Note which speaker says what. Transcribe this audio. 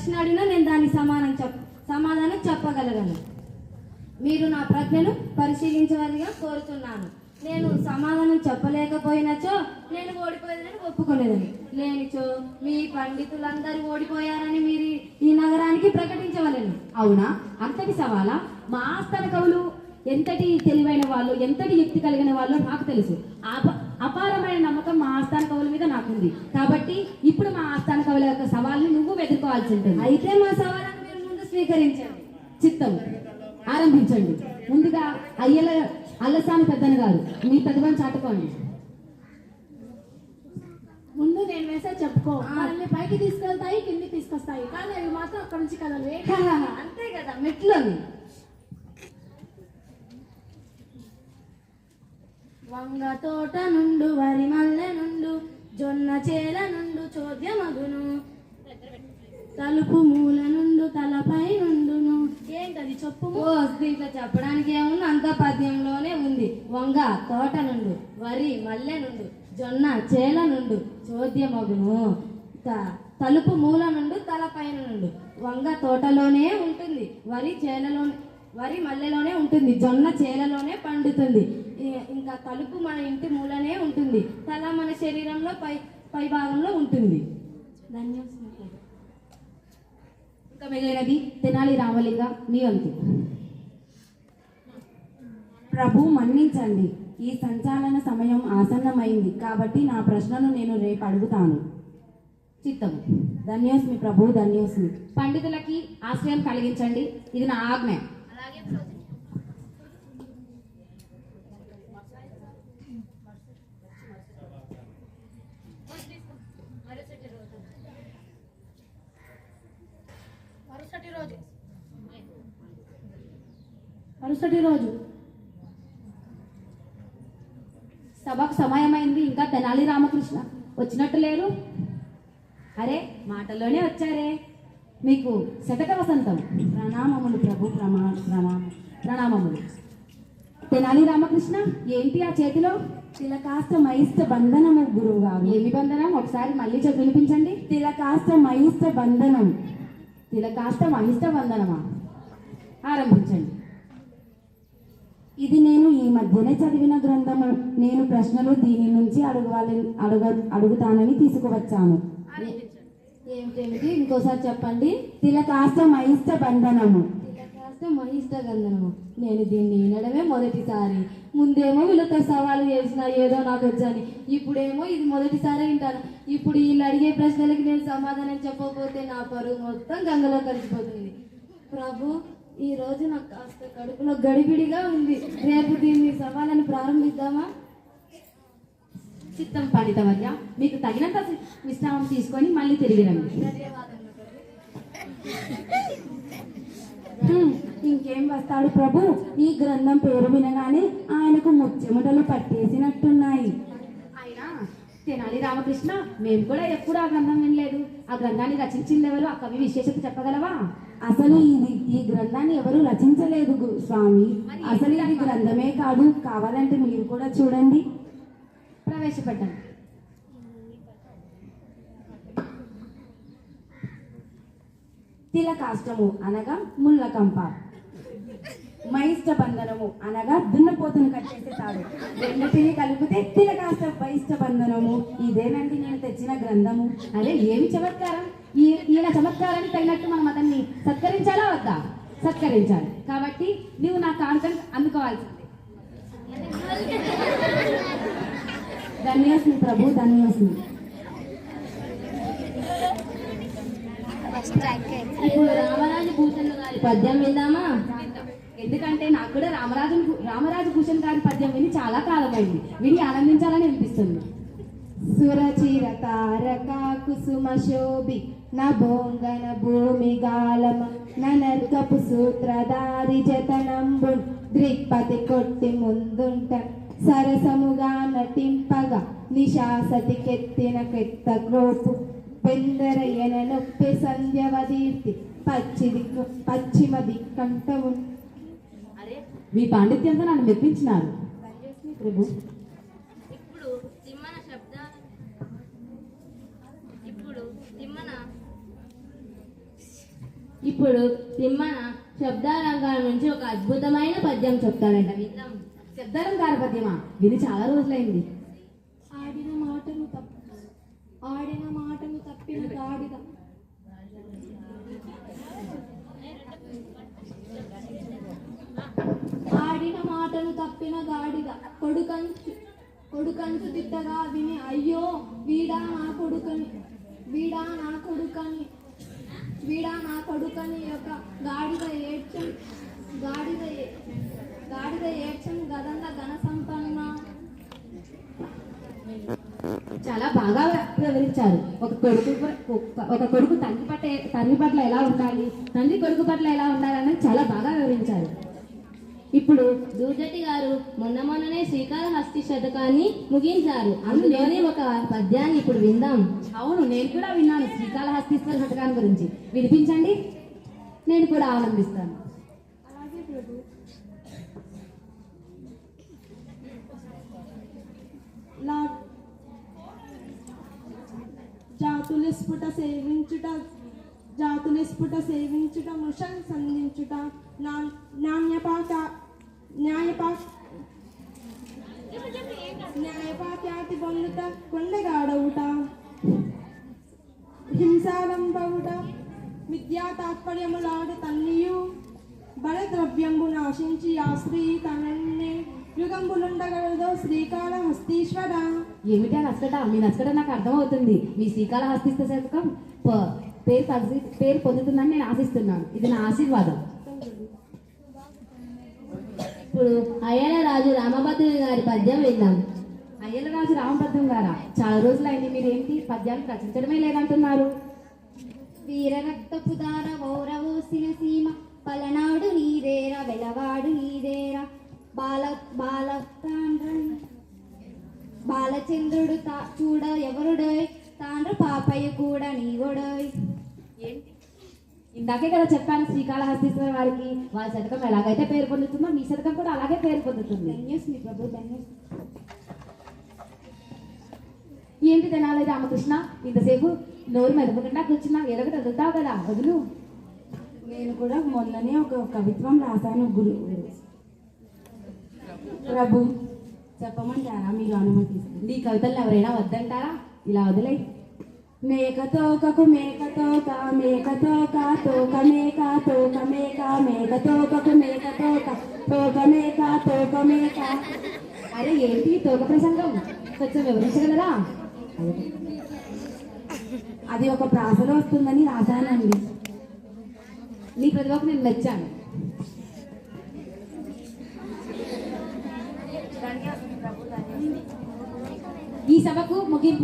Speaker 1: ప్రశ్న అడిగినా నేను దాని సమానం చెప్ సమాధానం చెప్పగలగను. మీరు నా ప్రజ్ఞను పరిశీలించవలిగా కోరుతున్నాను. నేను సమాధానం చెప్పలేకపోయినచో నేను ఓడిపోయేదని ఒప్పుకునేదని లేనిచో మీ పండితులందరూ ఓడిపోయారని మీరు ఈ నగరానికి ప్రకటించవలను.
Speaker 2: అవునా? అంతటి సవాలా? మా ఆస్థాన కవులు ఎంతటి తెలివైన వాళ్ళు ఎంతటి యుక్తి కలిగిన వాళ్ళు నాకు తెలుసు. ఆ అపారమైన నమ్మకం మా ఆస్థాన కవుల మీద నాకుంది. కాబట్టి ఇప్పుడు మా ఆస్థాన కవుల యొక్క సవాల్ని నువ్వు ఎదుర్కోవాల్సి ఉంటుంది.
Speaker 1: అయితే మా సవాలను మీరు ముందు స్వీకరించండి.
Speaker 2: చిత్తం. ఆరంభించండి. ముందుగా అయ్యల అల్లసాని పెద్దన గారు మీ ప్రతిభను చాటుకోండి.
Speaker 3: ముందు నేను వేసే చెప్పుకో. మనల్ని పైకి తీసుకెళ్తాయి కింది తీసుకొస్తాయి. కానీ అవి మాత్రం అక్కడ నుంచి కదలవే.
Speaker 1: అంతే కదా. మెట్లని. వంగ తోట నుండు వరి మల్లె నుండు జొన్న చేల నుండు చోద్యమగును తలుపు మూల నుండు తలపై నుండును. ఏంటది చెప్పు? ఓ దీంట్లో చెప్పడానికి ఏముంది? అంత పద్యంలోనే ఉంది. వంగ తోట నుండు వరి మల్లె నుండు జొన్న చేల నుండు చోద్యమగును తలుపు మూల నుండు తలపైన నుండు. వంగ తోటలోనే ఉంటుంది. వరి చేలలో వరి మల్లెలోనే ఉంటుంది జొన్న చేలలోనే పండుతుంది. ఇంకా తలుపు మన ఇంటి మూలనే ఉంటుంది తల మన శరీరంలో పై పై భాగంలో ఉంటుంది. ధన్యవాదాలు
Speaker 2: ఇంకా మిగిలినది తెనాలి రామలింగ మీ వంతు.
Speaker 4: ప్రభు మన్నించండి. ఈ సంచాలన సమయం ఆసన్నమైంది కాబట్టి నా ప్రశ్నను నేను రేపు అడుగుతాను.
Speaker 2: చిత్తం
Speaker 4: ధన్యోస్మి ప్రభు ధన్యోస్మి.
Speaker 2: పండితులకి ఆశ్రయం కలిగించండి ఇది నా ఆజ్ఞ
Speaker 3: మరుసటి రోజు మరుసటి రోజు
Speaker 2: సభకు సమయమైంది. ఇంకా తెనాలి రామకృష్ణ వచ్చినట్టు లేరు. అరే మాటల్లోనే వచ్చారే. మీకు శతక వసంతం.
Speaker 4: ప్రణామములు ప్రభు ప్రమా ప్రణామం
Speaker 2: ప్రణామములు. తెనాలి రామకృష్ణ ఏంటి ఆ చేతిలో?
Speaker 4: తిలకాస్త మయిష్ట బంధనము గురువు గారు
Speaker 2: ఏమి బంధనం? ఒకసారి మళ్ళీ చెప్పి వినిపించండి.
Speaker 4: తిలకాస్త మయిష్ట బంధనం.
Speaker 2: తిలకాస్త మహిష్ట వందనమా ఆరంభించండి.
Speaker 4: ఇది నేను ఈ మధ్యనే చదివిన గ్రంథము. నేను ప్రశ్నలు దీని నుంచి అడగాలి అడుగ అడుగుతానని తీసుకువచ్చాను.
Speaker 1: ఏమిటేమిటి? ఇంకోసారి చెప్పండి.
Speaker 4: తిలకాస్త మయిష్ట బంధనము.
Speaker 1: కాస్త మహిష్ట గంధనము నేను దీన్ని వినడమే మొదటిసారి. ముందేమో వీళ్ళతో సవాలు చేసిన ఏదో నాకు వచ్చని ఇప్పుడేమో ఇది మొదటిసారి వింటాను. ఇప్పుడు వీళ్ళు అడిగే ప్రశ్నలకి నేను సమాధానం చెప్పకపోతే నా పరువు మొత్తం గంగలో కలిసిపోతుంది ప్రభు ఈ రోజు నాకు కాస్త కడుపులో గడిబిడిగా ఉంది. రేపు దీన్ని సవాలని ప్రారంభిద్దామా?
Speaker 2: చిత్తం పండితవర్య మీకు తగినంత విశ్రామం తీసుకొని మళ్ళీ తిరిగి రండి.
Speaker 4: ఇంకేం వస్తాడు ప్రభు? ఈ గ్రంథం పేరు వినగానే ఆయనకు ముచ్చెముటలు పట్టేసినట్టున్నాయి.
Speaker 2: అయినా తెనాలి రామకృష్ణ మేము కూడా ఎప్పుడు ఆ గ్రంథం వినలేదు. ఆ గ్రంథాన్ని రచించింది ఎవరు ఆ కవి విశేషత చెప్పగలవా?
Speaker 4: అసలు ఇది ఈ గ్రంథాన్ని ఎవరు రచించలేదు స్వామి. అసలు ఇది గ్రంథమే కాదు. కావాలంటే మీరు కూడా చూడండి.
Speaker 2: ప్రవేశపెట్టండి.
Speaker 4: తిలకాష్టము అనగా ముళ్ళకంప. మైష్ట బంధనము అనగా దున్నపోతును కట్టేసే తాడు. రెండింటిని కలిపితే తిలకాష్ట బహిష్ట బంధనము ఇదేనండి నేను తెచ్చిన గ్రంథము.
Speaker 2: అరే ఏమి చమత్కారం? ఈయన చమత్కారానికి తగినట్టు మనం అతన్ని సత్కరించాలా వద్దా? సత్కరించాలి. కాబట్టి నువ్వు నా కానుకను అందుకోవాల్సిందే.
Speaker 4: ధన్యోస్మి ప్రభు ధన్యోస్మి.
Speaker 1: ఇప్పుడు రామరాజు భూషణ్ గారి పద్యం విందామా?
Speaker 2: ఎందుకంటే నాకు కూడా రామరాజు రామరాజు భూషణ్ గారి పద్యం విని చాలా కాలమైంది. విని ఆనందించాలని అనిపిస్తుంది.
Speaker 4: సురచిర తారక కుసుమ శోభి నభోంగన భూమి గాలమ ననర్కపు సూత్రధారి జతనంబు ద్రిక్పతి కొట్టి ముందుంట. సరసముగా నటింపగా నిశాసతి కెత్తిన కెత్త క్రోపు పెందరయ్యన నొప్పి సంధ్యవదీర్తి పచ్చి దిక్కు పశ్చిమ దిక్కంటవు
Speaker 2: అరే మీ పాండిత్యంతో నన్ను మెప్పించినారు. ప్రభు
Speaker 5: ఇప్పుడు తిమ్మన శబ్ద ఇప్పుడు తిమ్మన ఇప్పుడు తిమ్మన శబ్దాలంకారం నుంచి ఒక అద్భుతమైన పద్యం చెప్తాడంట విందాం.
Speaker 2: శబ్దాలంకార పద్యమా? విని చాలా రోజులైంది.
Speaker 3: ఆడిన మాటను తప్ప ఆడిన మాటను తప్పిన గాడిద. ఆడిన మాటను తప్పిన గాడిద. కొడుకంచు కొడుకంచు తిట్టగా విని అయ్యో వీడా నా కొడుకని వీడా నా కొడుకని. వీడా నా కొడుకని యొక్క గాడిద ఏడ్చం గాడిద ఏ- గాడిద ఏడ్చం గదంద ఘన సంపన్న.
Speaker 2: చాలా బాగా వివరించారు. ఒక కొడుకు ఒక- ఒక కొడుకు తండ్రి పట్ల తండ్రి పట్ల ఎలా ఉండాలి తండ్రి కొడుకు పట్ల ఎలా ఉండాలి అనేది చాలా బాగా వివరించారు.
Speaker 5: ఇప్పుడు దూజటి గారు మొన్న మొన్ననే శ్రీకాళహస్తి శతకాన్ని ముగించారు. అందులోనే ఒక పద్యాన్ని ఇప్పుడు విందాం.
Speaker 2: అవును నేను కూడా విన్నాను శ్రీకాళహస్తీశ్వర శతకాన్ని గురించి. వినిపించండి. నేను కూడా ఆనందిస్తాను.
Speaker 3: లా జాతుల స్ఫుట సేవించుట జాతుల స్ఫుట సేవించుట ముషన్ సంధించుట నా- న్యాయపాత న్యాయపా న్యాయపాఖ్యాతి పొందుట కొండగాడవుట హింసాలంబవుట విద్యా తాత్పర్యములాడు తన్నియు బలద్రవ్యంబు నాశించి ఆ స్త్రీ తనన్నే యుగంబులుండగలదో శ్రీకాళహస్తీశ్వర
Speaker 2: ఏమిటి ఆ నచ్చట మీ నచ్చట నాకు అర్థమవుతుంది. మీ శ్రీకాళహస్తీశ్వర శతకం పేరు పేరు పొందుతుందని నేను ఆశిస్తున్నాను. ఇది నా ఆశీర్వాదం.
Speaker 5: ఇప్పుడు అయ్యల రాజు రామభద్రుని గారి పద్యం విందాం.
Speaker 2: అయ్యలరాజు రామభద్రం గారా? చాలా రోజులైంది మీరు ఏంటి పద్యాలు రచించడమే లేదంటున్నారు.
Speaker 3: వీరరక్తపు దార వౌరవోసిన సీమ పలనాడు నీదేరా వెలవాడు నీదేరా బాల బాల బాలచంద్రుడు తా చూడ ఎవరుడోయ్? తాండ్రు పాపయ్య కూడా నీవోడోయ్.
Speaker 2: ఇందాకే కదా చెప్పాను శ్రీకాళహస్తీశ్వర వారికి వాళ్ళ శతకం ఎలాగైతే పేరు పొందుతుందో మీ శతకం కూడా అలాగే పేరు పొందుతుంది.
Speaker 3: ధన్యస్మి ప్రభు ధన్యస్మి
Speaker 2: ఏంటి తినాలి రామకృష్ణ? ఇంతసేపు నోరు మెదపకుండా కూర్చున్నావు ఎలాగ వదులుతావు కదా వదులు.
Speaker 4: నేను కూడా మొన్ననే ఒక కవిత్వం రాశాను గురు. ప్రభు చెప్పమంటారా? మీరు అనుమతిస్తుంది
Speaker 2: నీ కవితలు ఎవరైనా వద్దంటారా? ఇలా వదిలే
Speaker 4: మేకతోకకు తోకకు మేక తోక మేక తోక తోక మేక తోక మేక మేక తోకకు తోక తోక మేక తోక మేక.
Speaker 2: అరే ఏంటి తోక ప్రసంగం? కొంచెం వివరించగలరా?
Speaker 4: అది ఒక ప్రాసలో వస్తుందని రాశానండి.
Speaker 2: నీ ప్రతిభకు నేను మెచ్చాను. ఈ సభకు ముగింపు